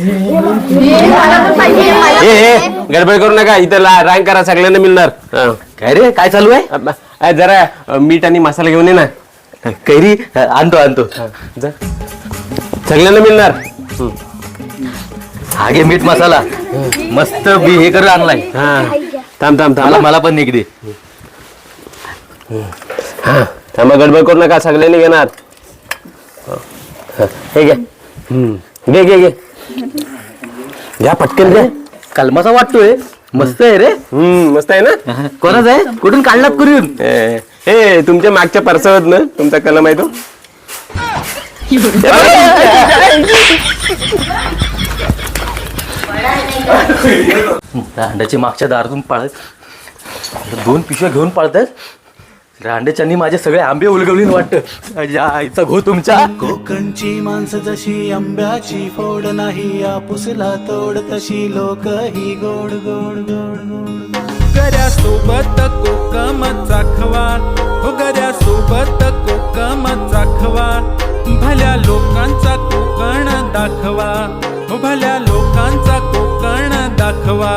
ए ए गडबड करू नका. इथं ला- रांग करा सगळ्यांना मिळणार. हा. काय रे काय चालू आहे? अ, जरा अ, मीठ आणि मसाला घेऊन ये ना. कैरी आणतो आणतो. जा. सगळ्यांना मिळणार. हा. घे मीठ मसाला. मस्त बी हे कर आणलाय. हा. थांब थांब थांब. मला मला पण निघ दे. हा. थांबा गडबड करू नका. सगळ्यांनी घेणार. हा, घे. हम्म. घे घे घे. घ्या पटकन घ्या. कलमाचा वाटतोय मस्त आहे रे. हम्म मस्त आहे ना? कोणाच आहे? कुठून काढलात कुठून हे तुमच्या मागच्या परसावत ना तुमचा कलम आहे तो. रांड्याची मागच्या दारातून पाळत दोन पिशव्या घेऊन पाळतात रांडेच्यांनी माझे सगळे आंबे उलगवलीन वाटतं. आईचा घो तुमच्या. कोकणची माणसं जशी आंब्याची फोड नाही आपुसला तोड तशी लोक ही गोड गोड गोड गोड. गऱ्यासोबत कोकम चाखवा हो गऱ्यासोबत कोकम चाखवा भल्या लोकांचा कोकण दाखवा हो भल्या लोकांचा कोकण दाखवा.